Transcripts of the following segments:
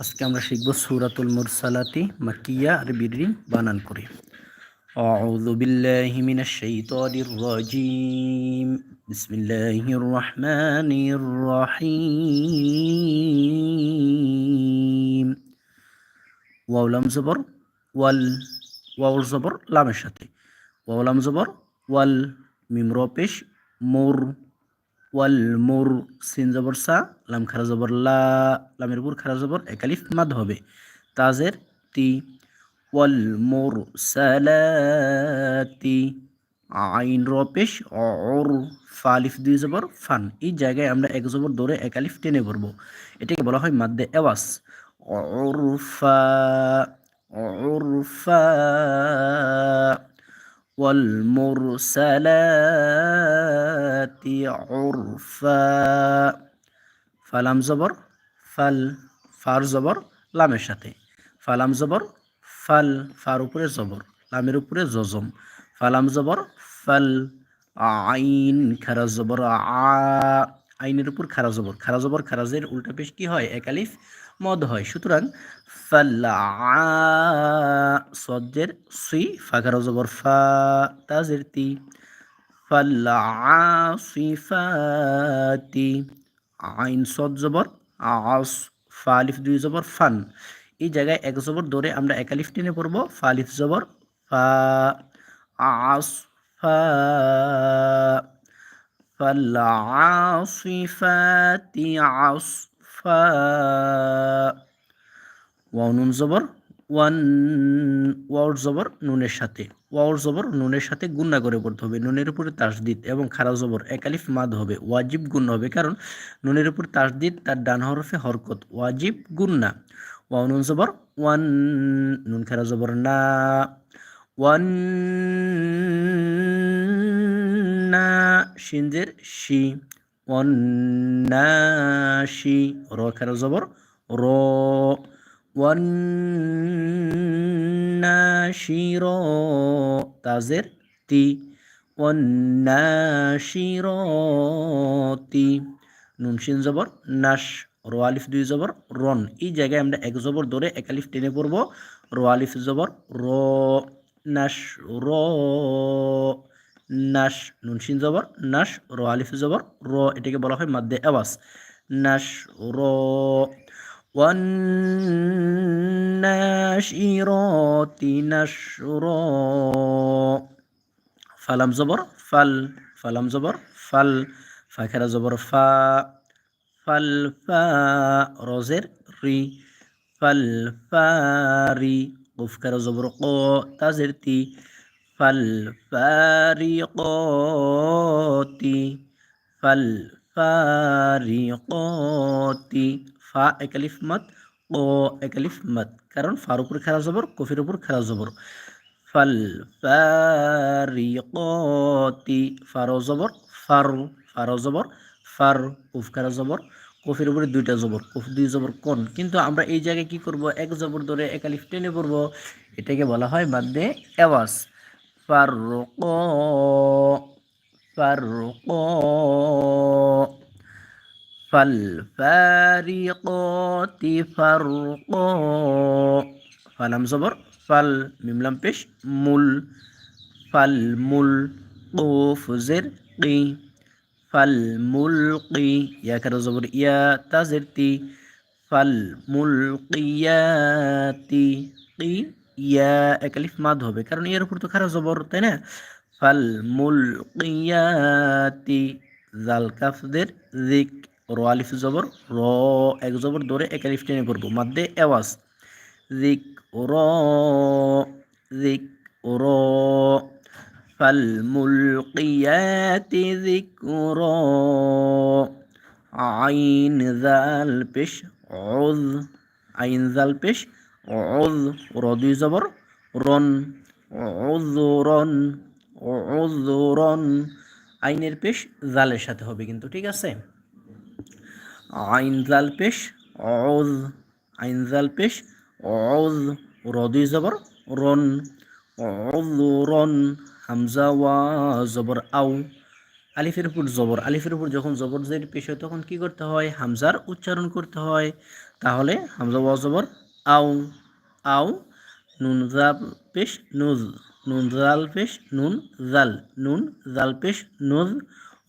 আজকে আমরা শিখব সুরাতুল মুরসালাতি মাকিয়া আর বিরি বানান করে أعوذ بالله من الشيطان الرجيم بسم الله الرحمن الرحيم ওয়াও লাম জবর ওয়াল ওয়াউল জবর লামের সাথে ওয়াও লাম জবর ওয়াল মিম র পেশ মোর ওয়াল মোর, সিন জবর সা, লাম খারা জবর লা, লামের উপর খারা জবর একালিফ মাদ হবে। তাজের তি, ওয়াল মোর সালাতি, আইন র পেশ অর ফালিফ দুই জবর, ফান। এই জায়গায় আমরা এক জবর ধরে একালিফ টেনে পড়ব এটাকে বলা হয় মাদ্দে এওয়াস। অরফা অরফা والمرسلات عرفا ফালাম জবর ফাল ফার জবর লামের সাথে ফালাম জবর ফাল ফার উপরে জবর লামের উপরে জজম ফালাম জবর ফাল আইন খারা জবর আ আইনের উপর খারা জবর খারা জবর খারাজের উল্টা পেশ কি হয় একালিফ মদ হয় সুতরাং সজ্জের সুই ফাঁকার জবর ফা তাজের তি। ফাল্লাফিফাতি আইন সদ জবর, আস, ফালিফ দুই জবর, ফান। এই জায়গায় এক জবর ধরে আমরা একালিফ টেনে পড়ব, ফালিফ জবর, ফা, আস, ফা ফাল্লাফিফাতি আস, ফা। ওয়াউনুন জবর, ওয়ান, ওয়াউর জবর নুনের সাথে। ওয়াউর জবর নুনের সাথে গুন্না করে পড়তে হবে। নুনের উপরে তাসদিদ এবং খারাপ জবর, একালিফ মাদ হবে। ওয়াজিব গুন্না হবে কারণ নুনের উপর তাসদিদ, তার ডান হরফে হরকত। ওয়াজিব গুন্না ওয়াউনুন জবর, ওয়ান, নুন খারা জবর না। ওয়ান, না, সিনজের শি। ওয়ান্নাশি র খারাপ জবর, র। তাজের তি অন্যাশিরতি নুন, শিন, জবর, নাশ, রো, আলিফ, দুই, জবর, রন। এই জায়গায় আমরা এক জবর ধরে এক আলিফ টেনে পড়ব। রো, আলিফ, জবর, র, নাশ র, নাশ, নুন, শিন, জবর, নাশ, রো, আলিফ, জবর, র, এটাকে বলা হয় মাদ্দে আওয়াজ। নাশ, র والناشرات نشرا فلم زبر فل فلم زبر فل فكر زبر فا فل فا روزر ري فل فاري قف كر زبر قو تازرتي فل فارقاتي فل فارقاتي ফা একালিফ মাত, ও একালিফ মাত। কারণ ফার উপর খেলা জবর, কফির উপর খেলা জবর। ফাল ফারিকতি ফারো জবর, ফার ফারো জবর, ফার উফ খেলা জবর, কফির উপরে দুইটা জবর, কফ দুই জবর, কোন। কিন্তু আমরা এই জায়গায় কি করব? এক জবর ধরে একালিফ টেনে পড়ব। এটাকে বলা হয় মাদ্দে এওয়াজ। ফার ফার فالفارقات فرقا ফালাম জবর ফাল মিমলাম পেশ মুল ফাল মুল কোফ জের কি ফাল মুল কি ইয়া কারো জবর ইয়া তাজের তি ফাল মুল কিয়াতি কি ইয়া একালিফ মাদ হবে কারণ ইয়ার উপর তো খারাপ জবর তাই না ফাল মুল কিয়াতি জাল কাফদের জিক র আলিফ জবর র এক জবর ধরে এক আলিফ টেনে পড়বো মাদ্দে এওয়াজ জিক র জিক র فالملقيات ذكرا عين ذال পেশ عذ عين ذال পেশ عذ রদুই জবর রন عذرن عذرن আইনের পেশ জালের সাথে হবে কিন্তু ঠিক আছে আইন জাল পেশ অজ আইন জাল পেশ অজ রদুই জবর, রন অজ রন, হামজা, ওয়া, জবর আউ আলিফের উপর জবর, আলিফের উপর যখন জবর জের পেশ হয়, তখন কি করতে হয়? হামজার উচ্চারণ করতে হয়। তাহলে হামজা ওয়াও জবর আউ আউ নুন, জাল পেশ, নুজ, নুন, জাল পেশ, নুন, জাল নুন, জাল পেশ, নুজ,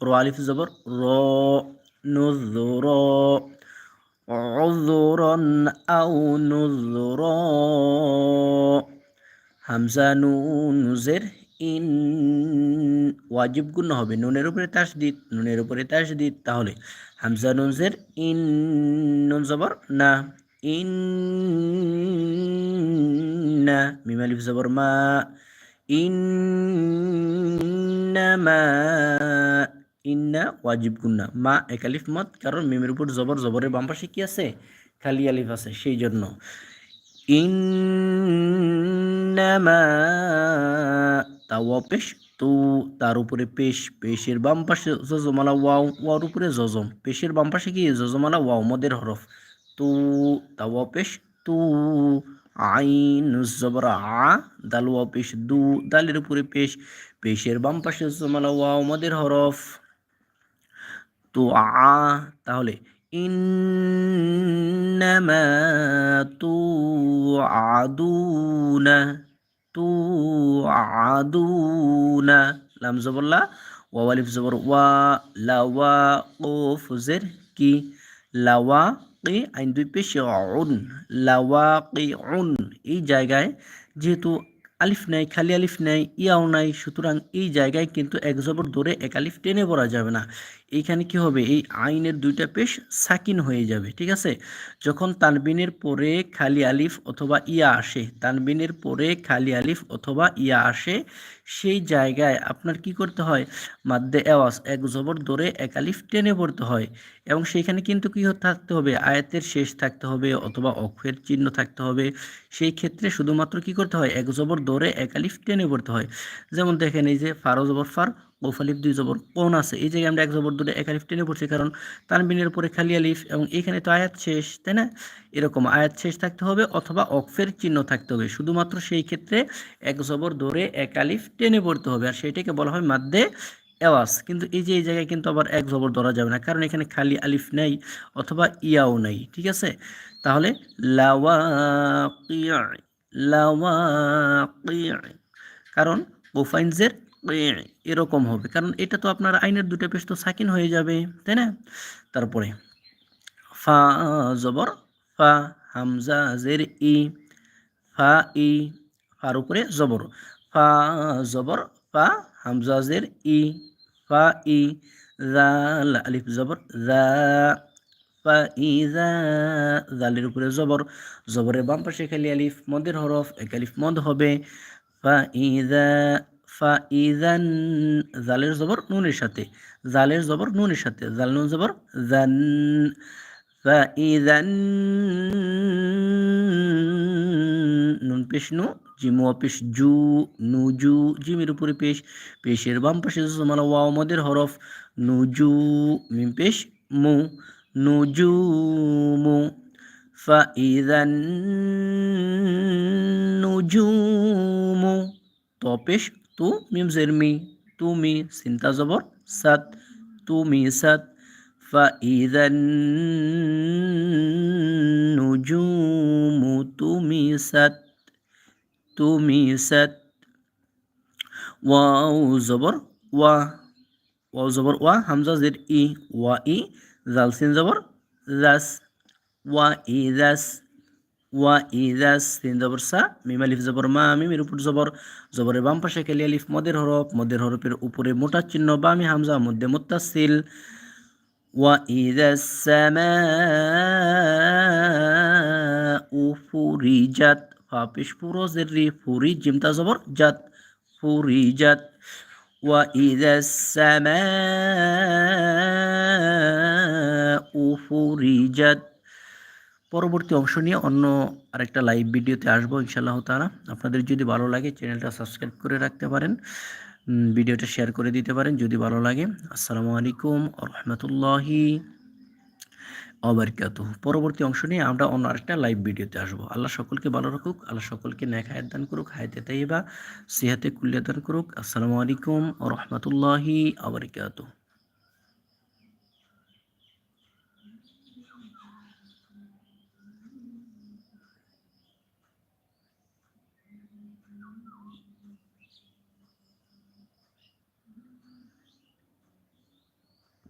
র, আলিফ জবর, র নুজ র عذرا أو نذرا হামজা নুন জের ইন ওয়াজিব গুণ হবে নুনের উপরে তাসদিদ নুনের উপরে তাসদিদ তাহলে হামজা নুন জের ইন নুন জবর না ইন না মিমালিফ জবর মা ইন মা ইন্না ওয়াজিব গুন্না মা একালিফ মত, কারণ মিমের উপর জবর জবরের বাম পাশে কি আছে? খালি আলিফ আছে, সেই জন্য। ইন্নামা পেশ তু তার উপরে পেশ, পেশের বাম পাশে জজমালা ওয়াও, ওয়ার উপরে জজম পেশের বাম পাশে কি? জজমালা ওয়াও, মদের হরফ। তু তাওয়া পেশ তু আইন, জবর, আ, দাল ওয়া পেশ দু, দালের উপরে পেশ, পেশের বাম পাশে জজমালা ওয়াও, মদের হরফ। তু আ তাহলে ইন্নামা তু আদুনা তু আদুনা লাম জবরলা ওয়া আলিফ জবর ওয়া, লাওয়া ওফ জের কি? লাওয়া কি আইন দুই পেশে উন লাওয়া কি উন এই জায়গায় যেহেতু আলিফ নাই, খালি আলিফ নাই, ইয়াও নাই, সুতরাং এই জায়গায় কিন্তু এক জবর ধরে এক আলিফ টেনে পড়া যাবে না। এইখানে কি হবে? এই আইনের দুইটা পেশ সাকিন হয়ে যাবে, ঠিক আছে? যখন তানবিনের পরে খালি আলিফ অথবা ইয়া আসে, তানবিনের পরে খালি আলিফ অথবা ইয়া আসে, সেই জায়গায় আপনার কি করতে হয়? মাদ্দে আওয়াজ এক জবর ধরে এক আলিফ টেনে পড়তে হয়। এবং সেইখানে কিন্তু কি থাকতে হবে? আয়াতের শেষ থাকতে হবে অথবা অক্ষের চিহ্ন থাকতে হবে। সেই ক্ষেত্রে শুধুমাত্র কি করতে হয়? এক জবর ধরে এক আলিফ টেনে পড়তে হয়। যেমন দেখেন এই যে ফারো জবর ফার কৌফ আলিফ দুই জবর কোন আছে? এই জায়গায় আমরা এক জবর ধরে এক আলিফ টেনে পড়ছি কারণ তানবিনের পরে খালি আলিফ এবং এখানে তো আয়াত শেষ, তাই না? এরকম আয়াত শেষ থাকতে হবে অথবা অক্ষের চিহ্ন থাকতে হবে। শুধুমাত্র সেই ক্ষেত্রে এক জবর ধরে এক আলিফ টেনে পড়তে হবে আর সেটাকে বলা হয় মাদ্দে এওয়াজ। কিন্তু এই যে এই জায়গায় কিন্তু আবার এক জবর ধরা যাবে না কারণ এখানে খালি আলিফ নেই অথবা ইয়াও নেই, ঠিক আছে? তাহলে লাওয়া লাওয়া কারণ ওফাইনজের এরকম হবে। কারণ এটা তো আপনার আইনের দুটো পেশ তো সাকিন হয়ে যাবে, তাই না? তারপরে, ফা, জবর, ফা, হামজা, জের, ই, ফা, ই, ফার উপরে জবর। ফা জবর, ফা, হামজা, জের, ই, ফা, ই জাল আলিফ, জবর, জা ই জালের উপরে জবর। জবরের বাম পাশে খালি আলিফ মদের হরফ, এক আলিফ মদ হবে। ফা, ই ফা ইজান জালের জবর নুনের সাথে। জালের জবর নুনের সাথে। জাল নুন জবর জান ফা নুন পেশ নু, জিমু পেশ জু নুজু জিমের উপরে পেশ, পেশের বাম পাশে জমালা ওয়াও মদের হরফ নুজু মিম পেশ মু নুজু মু। ফা ইজান নুজুমু তপেশ তু মিম জেরমি তুমি চিন্তা জবর সাত তুমি সাত فإذا النجوم تمست تمست ওয়াও জবর ওয়া ওয়াও জবর ওয়া হামজা জের ই ওয়া ই জাল সিন জবর জাস ওয়া ই জাস ওয়া ইদাস তিন জবর সা মিম আলিফ জবর মা মিমের উপর জবর জবরের বাম পাশে কেলি আলিফ মদের হরফ মদের হরফের উপরে মোটা চিহ্ন বা আমি হামজা মধ্যে মুত্তাসিল ওয়া ইদাস সামাউ ফুরিজাত ফা পেশ পুরো জেরি ফুরি জিমতা জবর জাত ফুরিজাত ওয়া ইদাস সামাউ ফুরিজাত পরবর্তী অংশ নিয়ে অন্য আরেকটা লাইভ ভিডিওতে আসব ইনশাল্লাহ তারা আপনাদের যদি ভালো লাগে চ্যানেলটা সাবস্ক্রাইব করে রাখতে পারেন ভিডিওটা শেয়ার করে দিতে পারেন যদি ভালো লাগে। আসসালামু আলাইকুম রহমতুল্লাহি অবরকাত পরবর্তী অংশ নিয়ে আমরা অন্য আরেকটা লাইভ ভিডিওতে আসব। আল্লাহ সকলকে ভালো রাখুক, আল্লাহ সকলকে ন্যাক হায়াত দান করুক, হায়াতে তাইবা সিহাতে কুল্লিয়া দান করুক। আসসালামু আলাইকুম রহমতুল্লাহি আবরকাত